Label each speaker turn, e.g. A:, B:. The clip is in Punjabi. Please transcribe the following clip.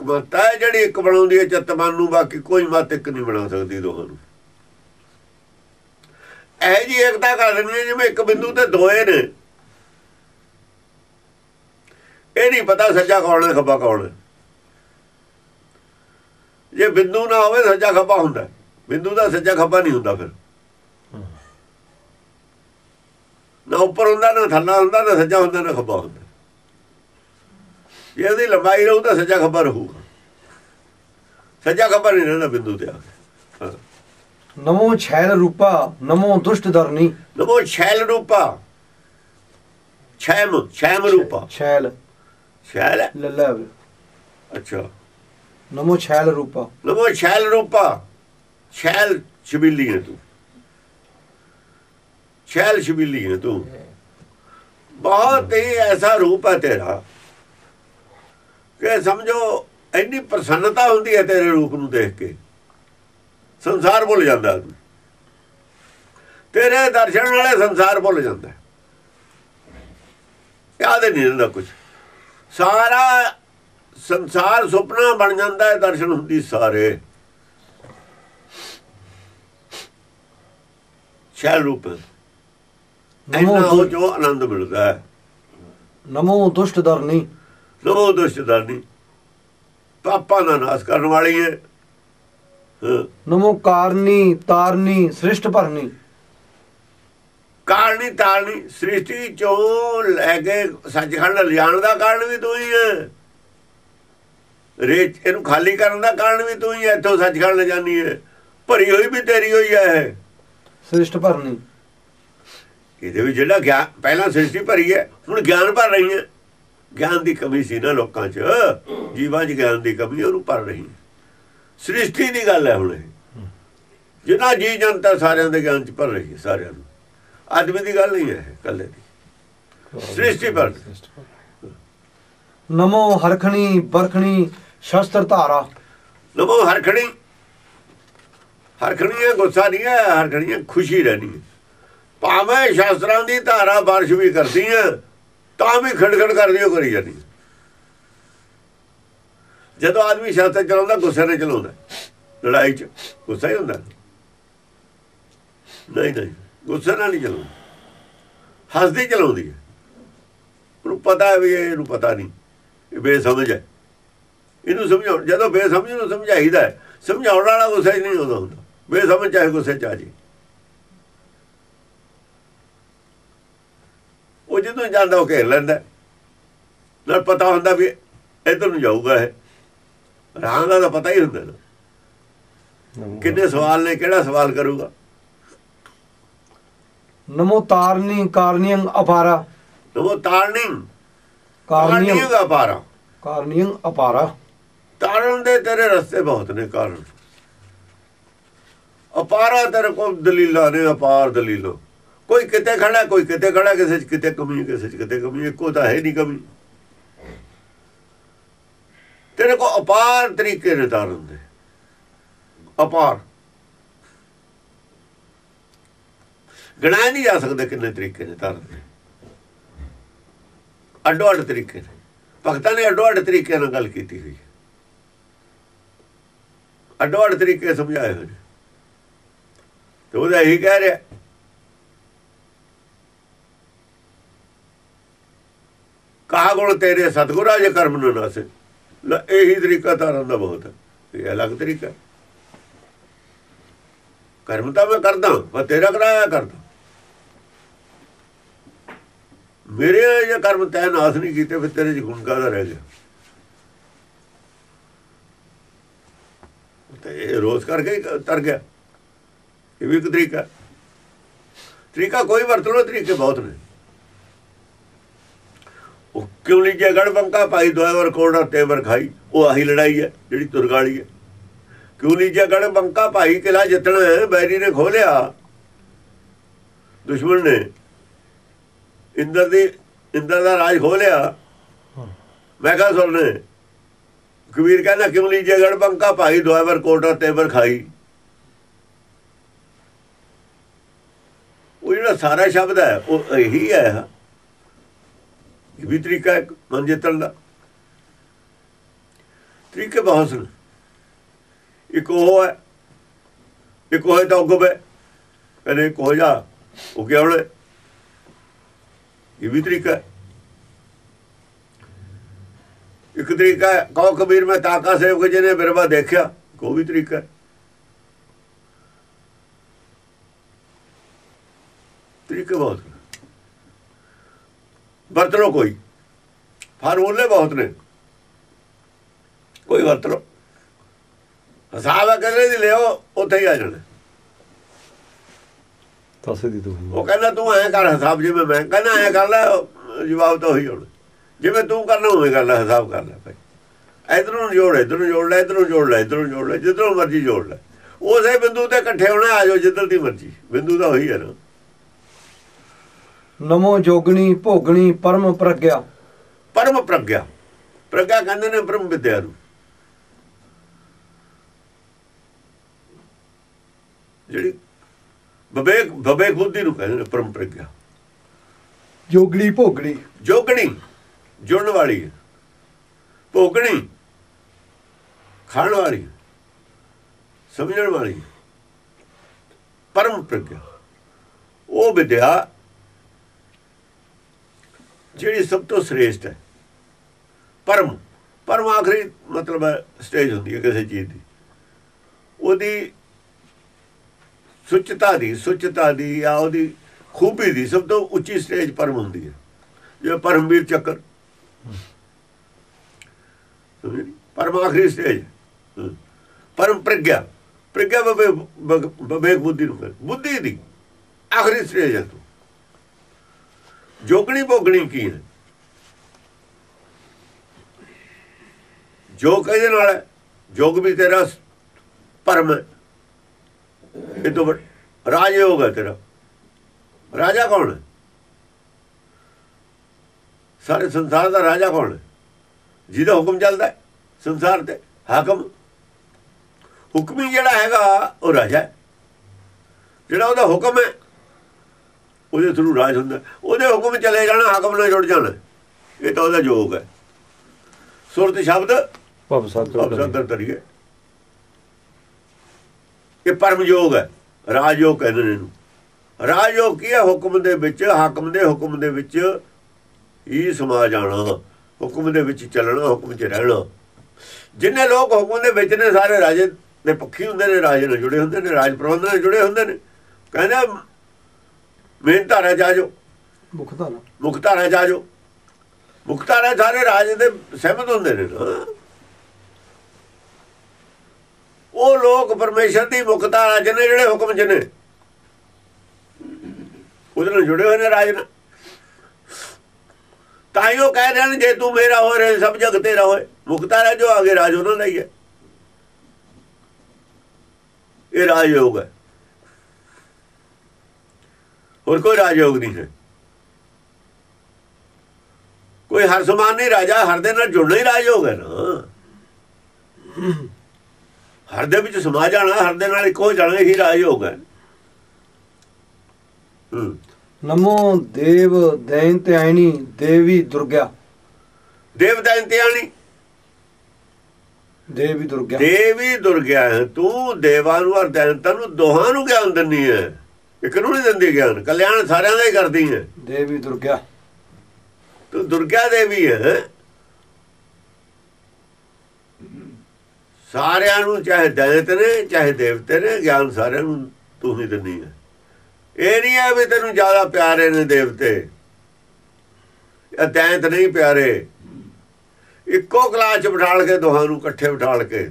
A: ਇੱਕ ਮਤ ਹੈ ਜਿਹੜੀ ਇੱਕ ਬਣਾਉਂਦੀ ਹੈ ਚਿੱਤ ਮਨ ਨੂੰ ਬਾਕੀ ਕੋਈ ਮਤ ਇੱਕ ਨਹੀਂ ਬਣਾ ਸਕਦੀ ਦੋਹਾਂ ਨੂੰ। ਇਹ ਜੀ ਏਕਤਾ ਕਰ ਦਿੰਦੀ ਜਿਵੇਂ ਇੱਕ ਬਿੰਦੂ ਤੇ ਦੋਏ ਨੇ। ਇਹ ਨਹੀਂ ਪਤਾ ਸੱਜਾ ਕੌਣ ਹੈ ਖੱਬਾ ਕੌਣ ਹੈ। ਜੇ ਬਿੰਦੂ ਨਾ ਹੋਵੇ ਸੱਜਾ ਖੱਬਾ ਹੁੰਦਾ ਬਿੰਦੂ ਦਾ ਸੱਜਾ ਖੱਬਾ ਨਹੀਂ ਹੁੰਦਾ ਫਿਰ। ਨਾ ਉੱਪਰ ਹੁੰਦਾ ਨਾ ਥੱਲਾ ਹੁੰਦਾ ਨਾ ਸੱਜਾ ਹੁੰਦਾ ਨਾ ਖੱਬਾ ਹੁੰਦਾ। ਜੇ ਇਹਦੀ ਲੰਬਾਈ ਰਹੂ ਤਾਂ ਸੱਜਾ ਖੱਬਾ ਰਹੂਗਾ। ਸੱਜਾ ਖੱਬਾ ਨਹੀਂ ਰਹਿਣਾ ਬਿੰਦੂ ਤੇ ਆ ਕੇ।
B: ਨਮੋ ਛੈਲ ਰੂਪਾ ਨਮੋ ਦੁਸ਼ਟ ਦਰਨੀ
A: ਨਮੋ ਛੈਲ ਰੂਪਾ। ਛੈਮ ਛੈਮ ਰੂਪਾ।
B: ਛੈਲ।
A: ਛੈਲ?
B: ਲੱਲਾ
A: ਅੱਛਾ।
B: ਨਮੋ ਛੈਲ ਰੂਪਾ।
A: ਨਮੋ ਛੈਲ ਰੂਪਾ। ਛੈਲ ਛਬੀਲੀ ਹੈ ਤੂੰ। ਛੈਲ ਛਬੀਲੀ ਹੈ ਤੂੰ। ਬਹੁਤ ਹੀ ਐਸਾ ਰੂਪ ਹੈ ਤੇਰਾ। ਕਿ ਸਮਝੋ ਇੰਨੀ ਪ੍ਰਸੰਨਤਾ ਹੁੰਦੀ ਹੈ ਤੇਰੇ ਰੂਪ ਨੂੰ ਦੇਖ ਕੇ। ਸੰਸਾਰ ਭੁੱਲ ਜਾਂਦਾ ਤੇਰੇ ਦਰਸ਼ਨ ਵਾਲੇ ਸੰਸਾਰ ਭੁੱਲ ਜਾਂਦਾ। ਯਾਦ ਨਹੀਂ ਰਹਿੰਦਾ ਕੁਝ ਸਾਰਾ ਸੰਸਾਰ ਸੁਪਨਾ ਬਣ ਜਾਂਦਾ ਹੈ ਦਰਸ਼ਨ ਹੁੰਦੀ ਸਾਰੇ। ਸ਼ੈਲ ਰੂਪ।
B: ਦੁ-
A: ਜੋ ਆਨੰਦ ਮਿਲਦਾ ਹੈ।
B: ਨਮੋ ਦੁਸ਼ਟ ਦਰਨੀ
A: ਨਮੋ ਦੁਸ਼ਟਦਾਨੀ ਪਾਪਾਂ ਦਾ ਨਾਸ ਕਰਨ ਵਾਲੀ ਹੈ।
B: ਨਮੋ ਕਾਰਨੀ ਤਾਰਨੀ ਸ੍ਰਿਸ਼ਟ ਭਰਨੀ।
A: ਕਾਰਣੀ ਤਾਰਣੀ ਸ੍ਰਿਸ਼ਟੀ ਚੋਂ ਲੈ ਕੇ ਸੱਚਖੰਡ ਲਿਆਉਣ ਦਾ ਕਾਰਨ ਵੀ ਤੂੰ ਹੀ ਹੈ ਰੇਚ ਇਹਨੂੰ ਖਾਲੀ ਕਰਨ ਦਾ ਕਾਰਨ ਵੀ ਤੂੰ ਹੀ ਹੈ ਇੱਥੋਂ ਸੱਚਖੰਡ ਲੈ ਜਾਨੀ ਹੈ ਭਰੀ ਹੋਈ ਵੀ ਤੇਰੀ ਹੋਈ ਹੈ ਇਹ।
B: ਸ੍ਰਿਸ਼ਟ ਭਰਨੀ।
A: ਇਹਦੇ ਵਿੱਚ ਜਿਹੜਾ ਗਿਆਨ ਪਹਿਲਾਂ ਸ੍ਰਿਸ਼ਟੀ ਭਰੀ ਹੈ ਹੁਣ ਗਿਆਨ ਭਰ ਰਹੀ ਹੈ ਗਿਆਨ ਦੀ ਕਮੀ ਸੀ ਨਾ ਲੋਕਾਂ 'ਚ। ਜੀਵਾਂ 'ਚ ਗਿਆਨ ਦੀ ਕਮੀ ਉਹਨੂੰ ਭਰ ਰਹੀ। ਸ੍ਰਿਸ਼ਟੀ ਦੀ ਗੱਲ ਹੈ ਹੁਣ ਇਹ। ਜਿਨ੍ਹਾਂ ਜੀ ਜਨਤਾ ਸਾਰਿਆਂ ਦੇ ਗਿਆਨ 'ਚ ਭਰ ਰਹੀ ਹੈ ਸਾਰਿਆਂ ਨੂੰ। ਆਦਮੀ ਦੀ ਗੱਲ ਨਹੀਂ ਹੈ ਇਹ, ਇਕੱਲੇ ਦੀ। ਸ੍ਰਿਸ਼ਟੀ ਭਰ
B: ਨਮੋ ਹਰਖਣੀ ਬਰਖਣੀ ਸ਼ਸਤਰ ਧਾਰਾ।
A: ਨਮੋ ਹਰਖਣੀ। ਹਰਖਣੀ ਹੈ ਗੁੱਸਾ ਨਹੀਂ ਹੈ ਹਰਖਣੀ ਖੁਸ਼ੀ ਰਹਿਣੀ ਹੈ। ਭਾਵੇਂ ਸ਼ਾਸਤਰਾਂ ਦੀ ਧਾਰਾ ਬਾਰਿਸ਼ ਵੀ ਕਰਦੀ ਹੈ ਤਾਂ ਵੀ ਖੜਖੜ ਕਰਦੀ ਉਹ ਕਰੀ ਜਾਂਦੀ ਜਦੋਂ ਆਦਮੀ ਸ਼ਾਸਤਰ ਚਲਾਉਂਦਾ, ਗੁੱਸੇ ਨਾਲ ਚਲਾਉਂਦਾ ਲੜਾਈ 'ਚ ਗੁੱਸਾ ਹੀ ਹੁੰਦਾ। ਨਹੀਂ ਨਹੀਂ, ਗੁੱਸੇ ਨਾਲ ਨਹੀਂ ਚਲਾਉਂਦਾ। ਹੱਸਦੀ ਚਲਾਉਂਦੀ ਹੈ। ਉਹਨੂੰ ਪਤਾ ਵੀ ਇਹਨੂੰ ਪਤਾ ਨਹੀਂ। ਇਹ ਬੇਸਮਝ ਹੈ। ਇਹਨੂੰ ਸਮਝਾਉ ਜਦੋਂ ਬੇਸਮਝ ਨੂੰ ਸਮਝਾਈਦਾ ਸਮਝਾਉਣ ਵਾਲਾ ਗੁੱਸੇ 'ਚ ਨਹੀਂ ਹੁੰਦਾ ਹੁੰਦਾ। ਬੇਸਮਝ ਚਾਹੇ ਗੁੱਸੇ 'ਚ ਆ ਜੇ ਉਹ ਜਦੋਂ ਜਾਂਦਾ ਉਹ ਘੇਰ ਲੈਂਦਾ। ਨਾਲ ਪਤਾ ਹੁੰਦਾ ਵੀ ਇਧਰ ਨੂੰ ਜਾਊਗਾ ਇਹ। ਰਾਹ ਦਾ ਤਾਂ ਪਤਾ ਹੀ ਹੁੰਦਾ ਨਾ। ਕਿੰਨੇ ਸਵਾਲ ਨੇ ਕਿਹੜਾ ਸਵਾਲ ਕਰੂਗਾ?
B: ਨਮੋ ਤਾਰਨੀ ਕਾਰਨੀਯੰ ਅਪਾਰਾ।
A: ਉਹ ਤਾਰਨੀ
B: ਕਾਰਨੀਯੰ
A: ਤਾਰਨੀ ਦਾ ਪਾਰਾ
B: ਕਾਰਨੀਯੰ ਅਪਾਰਾ।
A: ਤਾਰਨ ਦੇ ਤੇਰੇ ਰਸਤੇ ਬਹੁਤ ਨੇ ਕਾਰਨ। ਅਪਾਰਾ ਤੇਰੇ ਕੋਲ ਦਲੀਲਾਂ ਨੇ ਅਪਾਰ ਦਲੀਲਾਂ। ਕੋਈ ਕਿਤੇ ਖੜਾ, ਕੋਈ ਕਿਤੇ ਖੜਾ, ਕਿਸੇ ਚ ਕਿਤੇ ਕਮੀ ਕਿਸੇ ਚ ਕਿਤੇ ਕਮੀ ਇੱਕੋ ਤਾਂ ਹੈ ਨਹੀਂ ਕਮੀ ਤੇਰੇ ਕੋ ਅਪਾਰ ਤਰੀਕੇ ਨੇ ਤਾਰਨ ਦੇ ਅਪਾਰ। ਗਣਾਏ ਨਹੀਂ ਜਾ ਸਕਦੇ ਕਿੰਨੇ ਤਰੀਕੇ ਨੇ ਤਾਰਨ ਦੇ ਅੱਡੋ ਅੱਡ ਤਰੀਕੇ ਨੇ। ਭਗਤਾਂ ਨੇ ਅੱਡੋ ਅੱਡ ਤਰੀਕੇ ਨਾਲ ਗੱਲ ਕੀਤੀ ਹੋਈ ਅੱਡੋ ਅੱਡ ਤਰੀਕੇ ਸਮਝਾਏ ਹੋਏ ਨੇ। ਤੇ ਉਹਦਾ ਇਹੀ ਕਹਿ ਰਿਹਾ ਕਾਹ ਗੁਣ ਤੇਰੇ ਸਤਗੁਰਾ ਜੇ ਕਰਮ ਨਾ ਨਾਸੇ। ਲੈ, ਇਹੀ ਤਰੀਕਾ ਤਾਰਨ ਦਾ ਬਹੁਤ ਹੈ। ਇਹ ਅਲੱਗ ਤਰੀਕਾ ਕਰਮ ਤਾਂ ਮੈਂ ਕਰਦਾ ਪਰ ਤੇਰਾ ਕਰਾਇਆ ਕਰਦਾ। ਮੇਰੇ ਜੇ ਕਰਮ ਤੈ ਨਾਸ ਨਹੀਂ ਕੀਤੇ, ਫਿਰ ਤੇਰੇ ਚ ਗੁਣ ਕਾਹਦਾ ਰਹਿ ਗਿਆ? ਤੇ ਇਹ ਰੋਜ਼ ਕਰਕੇ ਤਰ ਗਿਆ। ਇਹ ਵੀ ਇੱਕ ਤਰੀਕਾ ਤਰੀਕਾ ਕੋਈ ਵਰਤ ਲੋ ਤਰੀਕੇ ਬਹੁਤ ਨੇ। ਕਿਉਂ ਲੀਜੇ ਜੇ ਗੜ ਬੰਕਾ ਭਾਈ ਦੋਇਵਰ ਕੋੜਾ ਤੇਵਰ ਖਾਈ। ਉਹ ਆਹੀ ਲੜਾਈ ਹੈ, ਜਿਹੜੀ ਤੁਰਗਾਲੀ ਹੈ। ਕਿਉਂ ਲੀਜੇ ਜੇ ਗੜ ਬੰਕਾ ਭਾਈ ਕਿਲਾ ਜਿੱਤਣਾ ਬੈਰੀ ਨੇ ਖੋਲਿਆ ਦੁਸ਼ਮਣ ਨੇ ਇੰਦਰ ਦੀ, ਇੰਦਰ ਦਾ ਰਾਜ ਖੋਲਿਆ ਮੈਂ ਕਹਾ ਸੁਣਨੇ ਕਬੀਰ ਕਹਿੰਦਾ ਕਿਉਂ ਲੀਜੇ ਜੇ ਗੜ ਬੰਕਾ ਭਾਈ ਦੋਇਵਰ ਕੋੜਾ ਤੇਵਰ ਖਾਈ। ਉਹ ਜਿਹੜਾ ਸਾਰਾ ਸ਼ਬਦ ਹੈ, ਉਹ ਇਹੀ ਹੈ। ਇਹ ਵੀ ਤਰੀਕਾ ਹੈ ਮਨ ਜਿੱਤਣ ਦਾ। ਤਰੀਕੇ ਬਹੁਤ ਸਨ। ਇੱਕ ਉਹ ਹੈ, ਇੱਕ ਉਹ ਤਾਂ ਉਗਵੇ ਕਹਿੰਦੇ ਇੱਕ ਜਾ ਉਹ ਕਿਹਾ ਹੁਣ ਇਹ ਵੀ ਤਰੀਕਾ ਹੈ। ਇੱਕ ਤਰੀਕਾ ਹੈ, ਕਹੋ ਕਬੀਰ, ਮੈਂ ਤਾਕਾ ਸੇਵ ਕੇ ਜਿਹਨੇ ਬਿਰਵਾ ਦੇਖਿਆ। ਕੋ ਵੀ ਤਰੀਕਾ ਹੈ। ਤਰੀਕੇ ਬਹੁਤ ਵਰਤ ਲਓ ਕੋਈ ਫਾਰਮੂਲੇ ਬਹੁਤ ਨੇ। ਕੋਈ ਵਰਤ ਲਓ ਹਿਸਾਬ ਕਰੇ ਦੀ ਲਿਓ ਉੱਥੇ ਹੀ ਆ ਜਾਣਾ।
B: ਤਸੇ ਦੀ ਤੂੰ।
A: ਉਹ ਕਹਿੰਦਾ ਤੂੰ ਐਂ ਕਰ ਹਿਸਾਬ ਜਿਵੇਂ ਮੈਂ ਕਹਿੰਦਾ ਐਂ ਕਰ ਲੈ ਜਵਾਬ ਤਾਂ ਉਹੀ ਹੋਣਾ। ਜਿਵੇਂ ਤੂੰ ਕਰਨਾ ਉਵੇਂ ਕਰ ਲੈ ਹਿਸਾਬ ਕਰ ਲੈ ਭਾਈ। ਇਧਰੋਂ ਜੋੜ ਇਧਰੋਂ ਜੋੜ ਲੈ ਇਧਰੋਂ ਜੋੜ ਲੈ ਇਧਰੋਂ ਜੋੜ ਲੈ ਜਿੱਧਰੋਂ ਮਰਜ਼ੀ ਜੋੜ ਲੈ। ਉਸੇ ਬਿੰਦੂ ਤੇ ਇਕੱਠੇ ਹੋਣਾ ਆ ਜਾਓ ਜਿੱਧਰ ਦੀ ਮਰਜ਼ੀ। ਬਿੰਦੂ ਤਾਂ ਉਹੀ ਹੈ ਨਾ।
B: ਨਮੋ ਜੋਗਣੀ ਭੋਗਣੀ ਪਰਮ ਪ੍ਰਗਿਆ।
A: ਪਰਮ ਪ੍ਰਗਿਆ। ਪ੍ਰਗਿਆ ਕਹਿੰਦੇ ਨੇ ਬ੍ਰਹਮ ਵਿਦਿਆ ਨੂੰ। ਜਿਹੜੀ ਵਿਵੇਕ ਵਿਵੇਕ ਬੁੱਧੀ ਨੂੰ ਕਹਿੰਦੇ ਨੇ ਪਰਮ ਪ੍ਰਗਿਆ।
B: ਜੋਗਣੀ ਭੋਗਣੀ।
A: ਜੋਗਣੀ ਜੁੜਨ ਵਾਲੀ ਭੋਗਣੀ ਖਾਣ ਵਾਲੀ ਸਮਝਣ ਵਾਲੀ। ਪਰਮ ਪ੍ਰਗਿਆ। ਉਹ ਵਿਦਿਆ ਜਿਹੜੀ ਸਭ ਤੋਂ ਸ੍ਰੇਸ਼ਟ ਹੈ। ਪਰਮ ਪਰਮ ਆਖਰੀ ਮਤਲਬ ਹੈ ਸਟੇਜ ਹੁੰਦੀ ਹੈ ਕਿਸੇ ਚੀਜ਼ ਦੀ। ਉਹਦੀ ਸੁੱਚਤਾ ਦੀ ਸੁੱਚਤਾ ਦੀ ਜਾਂ ਉਹਦੀ ਖੂਬੀ ਦੀ ਸਭ ਤੋਂ ਉੱਚੀ ਸਟੇਜ ਪਰਮ ਹੁੰਦੀ ਹੈ। ਜਿਵੇਂ ਪਰਮਵੀਰ ਚੱਕਰ। ਪਰਮ ਆਖਰੀ ਸਟੇਜ ਪਰਮ ਪ੍ਰਗਿਆ। ਪ੍ਰਗਿਆ ਬਵੇ ਬੁੱਧੀ ਨੂੰ ਬੁੱਧੀ ਦੀ ਆਖਰੀ ਸਟੇਜ ਹੈ ਤੂੰ। ਜੋਗਣੀ ਭੋਗਣੀ ਕੀ ਹੈ? ਜੋ ਕਹਿੰਦੇ ਨਾਲ ਹੈ। ਜੋਗ ਵੀ ਤੇਰਾ ਪਰਮ ਹੈ। ਇਹ ਤੋਂ ਵੱਡ- ਰਾਜ ਹੈ ਤੇਰਾ। ਰਾਜਾ ਕੌਣ ਹੈ? ਸਾਰੇ ਸੰਸਾਰ ਦਾ ਰਾਜਾ ਕੌਣ ਹੈ? ਜਿਹਦਾ ਹੁਕਮ ਚੱਲਦਾ ਸੰਸਾਰ ਤੇ ਹਾਕਮ। ਹੁਕਮੀ ਜਿਹੜਾ ਹੈਗਾ, ਉਹ ਰਾਜਾ ਜਿਹੜਾ ਉਹਦਾ ਹੁਕਮ ਹੈ ਉਹਦੇ ਥਰੂ ਰਾਜ ਹੁੰਦਾ। ਉਹਦੇ ਹੁਕਮ ਚਲੇ ਜਾਣਾ ਹਾਕਮ ਨਾਲ ਜੁੜ ਜਾਣਾ। ਇਹ ਤਾਂ ਉਹਦਾ ਜੋਗ ਹੈ। ਸੁਰਤ ਸ਼ਬਦ
B: ਭਵ
A: ਅਬਸੰਦਰ ਤਰੀਏ ਇਹ ਪਰਮ ਯੋਗ ਹੈ। ਰਾਜ ਯੋਗ ਕਹਿੰਦੇ ਨੇ ਇਹਨੂੰ। ਰਾਜ ਯੋਗ ਕੀ ਹੈ? ਹੁਕਮ ਦੇ ਵਿੱਚ ਹਾਕਮ ਦੇ ਹੁਕਮ ਦੇ ਵਿੱਚ ਹੀ ਸਮਾ ਜਾਣਾ। ਹੁਕਮ ਦੇ ਵਿੱਚ ਚੱਲਣਾ ਹੁਕਮ 'ਚ ਰਹਿਣਾ। ਜਿੰਨੇ ਲੋਕ ਹੁਕਮ ਦੇ ਵਿੱਚ ਨੇ ਸਾਰੇ ਰਾਜੇ ਦੇ ਪੱਖੀ ਹੁੰਦੇ ਨੇ ਰਾਜੇ ਨਾਲ ਜੁੜੇ ਹੁੰਦੇ ਨੇ ਰਾਜ ਪ੍ਰਬੰਧ ਨਾਲ ਜੁੜੇ ਹੁੰਦੇ ਨੇ। ਕਹਿੰਦਾ ਮੇਨ ਧਾਰਾ ਜਾਜੋ
B: ਮੁਖਤਾ ਨਾ
A: ਮੁੱਖ ਧਾਰਾ। ਜਾਜੋ ਮੁੱਖ ਧਾਰਾ ਸਾਰੇ ਰਾਜ ਦੇ ਸਹਿਮਤ ਹੁੰਦੇ ਨੇ ਉਹ ਲੋਕ ਪਰਮੇਸ਼ਰ ਦੀ ਮੁੱਖ ਧਾਰਾ ਚ ਨੇ ਜਿਹੜੇ ਹੁਕਮ ਚ ਨੇ। ਉਹਦੇ ਨਾਲ ਜੁੜੇ ਹੋਏ ਨੇ ਰਾਜ ਨਾਲ। ਤਾਂ ਹੀ ਉਹ ਕਹਿ ਰਹੇ ਨੇ ਜੇ ਤੂੰ ਮੇਰਾ ਹੋ ਰਿਹਾ ਸਭ ਜਗ ਤੇਰਾ ਹੋਏ। ਮੁੱਖ ਧਾਰਾ ਜੋ ਆਗੇ ਰਾਜ ਉਹਨਾਂ ਦਾ ਹੀ ਹੈ। ਇਹ ਰਾਜ ਯੋਗ ਹੈ। ਹੋਰ ਕੋਈ ਰਾਜ ਯੋਗ ਨਹੀਂ ਹੈ। ਕੋਈ ਹਰ ਸਮਾਨ ਨਹੀਂ ਰਾਜਾ ਹਰ ਦੇ ਨਾਲ ਜੁੜਨਾ ਹੀ ਰਾਜ ਯੋਗ ਹੈ ਨਾ। ਹਰ ਦੇ ਵਿੱਚ ਸਮਾ ਜਾਣਾ ਹਰ ਦੇ ਨਾਲ ਇੱਕੋ ਜਾਣਾ ਹੀ ਰਾਜ ਯੋਗ ਹੈ।
B: ਨਮੋ ਦੇਵ ਦੈਨ ਧਿਆਇਨੀ ਦੇਵੀ ਦੁਰਗਾ
A: ਦੇਵਤਾ ਇੰਤਿਆਣੀ
B: ਦੇਵੀ ਦੁਰਗਾ
A: ਦੇਵੀ ਦੁਰਗਿਆ ਹੈ। ਤੂੰ ਦੇਵਾਂ ਨੂੰ ਔਰ ਦੈਂਤਾਂ ਨੂੰ ਦੋਹਾਂ ਨੂੰ ਗਿਆਨ ਦਿੰਨੀ ਹੈ। ਇੱਕ ਨੂੰ ਨਹੀਂ ਦਿੰਦੀ ਗਿਆਨ ਕਲਿਆਣ ਸਾਰਿਆਂ ਦਾ ਹੀ ਕਰਦੀ ਹੈ।
B: ਦੇਵੀ ਦੁਰਗਾ।
A: ਤੂੰ ਦੁਰਗਾ ਦੇਵੀ ਹੈ ਸਾਰਿਆਂ ਨੂੰ ਚਾਹੇ ਦੈਂਤ ਨੇ ਚਾਹੇ ਦੇਵਤੇ ਨੇ ਗਿਆਨ ਸਾਰਿਆਂ ਨੂੰ ਤੂੰ ਹੀ ਦਿੰਦੀ ਹੈ। ਇਹ ਨਹੀਂ ਹੈ ਵੀ ਤੈਨੂੰ ਜ਼ਿਆਦਾ ਪਿਆਰੇ ਨੇ ਦੇਵਤੇ। ਇਹ ਦੈਂਤ ਨਹੀਂ ਪਿਆਰੇ। ਇੱਕੋ ਕਲਾਸ ਚ ਬਿਠਾਲ ਕੇ ਦੋਹਾਂ ਨੂੰ ਇਕੱਠੇ ਬਿਠਾਲ ਕੇ।